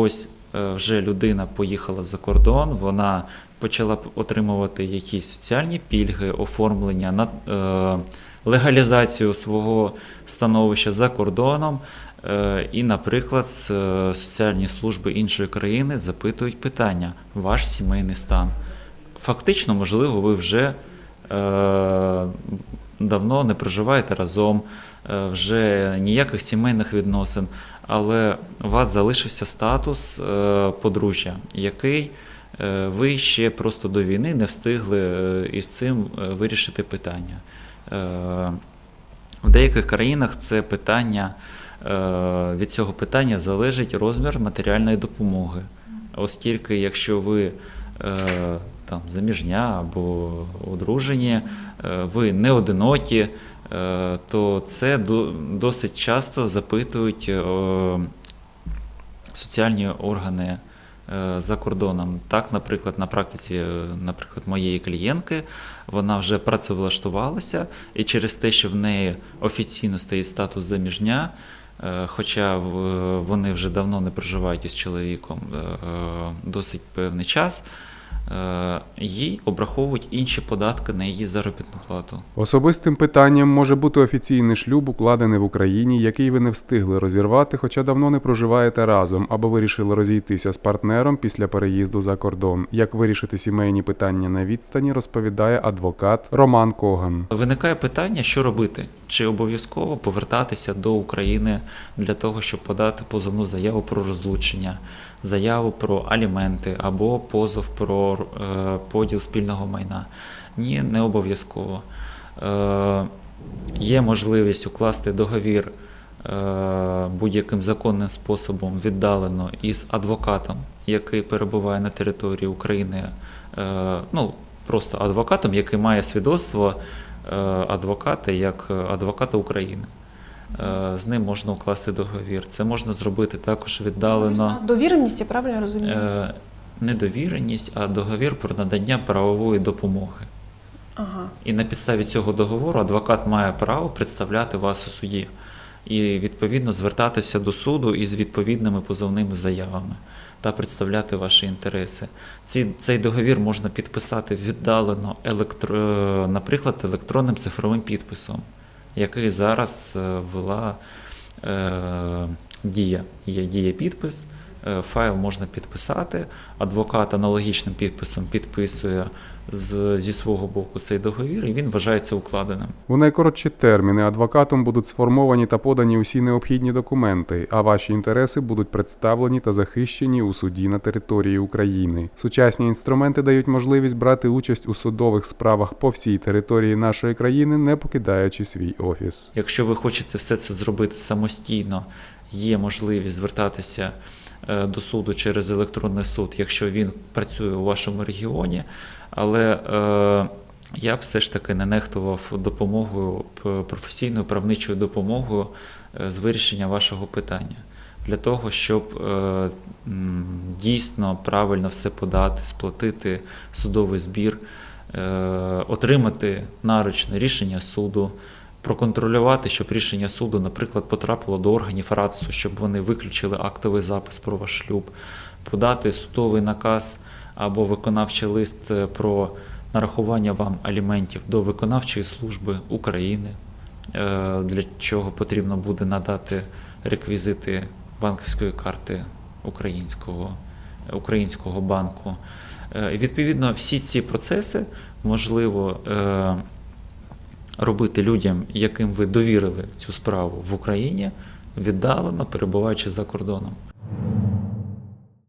ось е, вже людина поїхала за кордон, вона почала отримувати якісь соціальні пільги, оформлення на е, легалізацію свого становища за кордоном. Е, І, наприклад, соціальні служби іншої країни запитують питання: ваш сімейний стан. Фактично, можливо, ви вже давно не проживаєте разом, е, вже ніяких сімейних відносин, але у вас залишився статус е, подружжя, який е, ви ще просто до війни не встигли із цим вирішити питання. В деяких країнах це питання від цього питання залежить розмір матеріальної допомоги. Оскільки, якщо ви там заміжня або одружені, е, ви не одинокі, е, то це досить часто запитують е, соціальні органи за кордоном. Так, наприклад, на практиці, наприклад, моєї клієнтки, вона вже працевлаштувалася, і через те, що в неї офіційно стоїть статус заміжня, хоча вони вже давно не проживають із чоловіком досить певний час, їй обраховують інші податки на її заробітну плату. Особистим питанням може бути офіційний шлюб, укладений в Україні, який ви не встигли розірвати, хоча давно не проживаєте разом, або вирішили розійтися з партнером після переїзду за кордон. Як вирішити сімейні питання на відстані, розповідає адвокат Роман Коган. Виникає питання, що робити? Чи обов'язково повертатися до України для того, щоб подати позовну заяву про розлучення, заяву про аліменти або позов про е, поділ спільного майна? Ні, не обов'язково. Е, є можливість укласти договір е, будь-яким законним способом віддалено із адвокатом, який перебуває на території України. Ну, просто адвокатом, який має свідоцтво адвоката як адвоката України. З ним можна укласти договір. Це можна зробити також віддалено. А Довіреність, я правильно розумію? Е, Не довіреність, а договір про надання правової допомоги. Ага. І на підставі цього договору адвокат має право представляти вас у суді і відповідно звертатися до суду із відповідними позовними заявами та представляти ваші інтереси. Ці, цей договір можна підписати віддалено, електро, е, наприклад, електронним цифровим підписом, який зараз е, ввела е, дія. Є дія підпис. Е, Файл можна підписати, адвокат аналогічним підписом підписує з, зі свого боку цей договір, і він вважається укладеним. У найкоротші терміни адвокатом будуть сформовані та подані усі необхідні документи, а ваші інтереси будуть представлені та захищені у суді на території України. Сучасні інструменти дають можливість брати участь у судових справах по всій території нашої країни, не покидаючи свій офіс. Якщо ви хочете все це зробити самостійно, є можливість звертатися до суду через електронний суд, якщо він працює у вашому регіоні. Але е, я б все ж таки не нехтував допомогою, професійною правничою допомогою е, з вирішення вашого питання. Для того, щоб е, дійсно правильно все подати, сплатити судовий збір, е, отримати наручне рішення суду, проконтролювати, щоб рішення суду, наприклад, потрапило до органів РАЦУ, щоб вони виключили актовий запис про ваш шлюб, подати судовий наказ або виконавчий лист е, про нарахування вам аліментів до виконавчої служби України, е, для чого потрібно буде надати реквізити банківської карти українського, українського банку. Е, відповідно всі ці процеси можливо робити людям, яким ви довірили цю справу в Україні, віддалено перебуваючи за кордоном.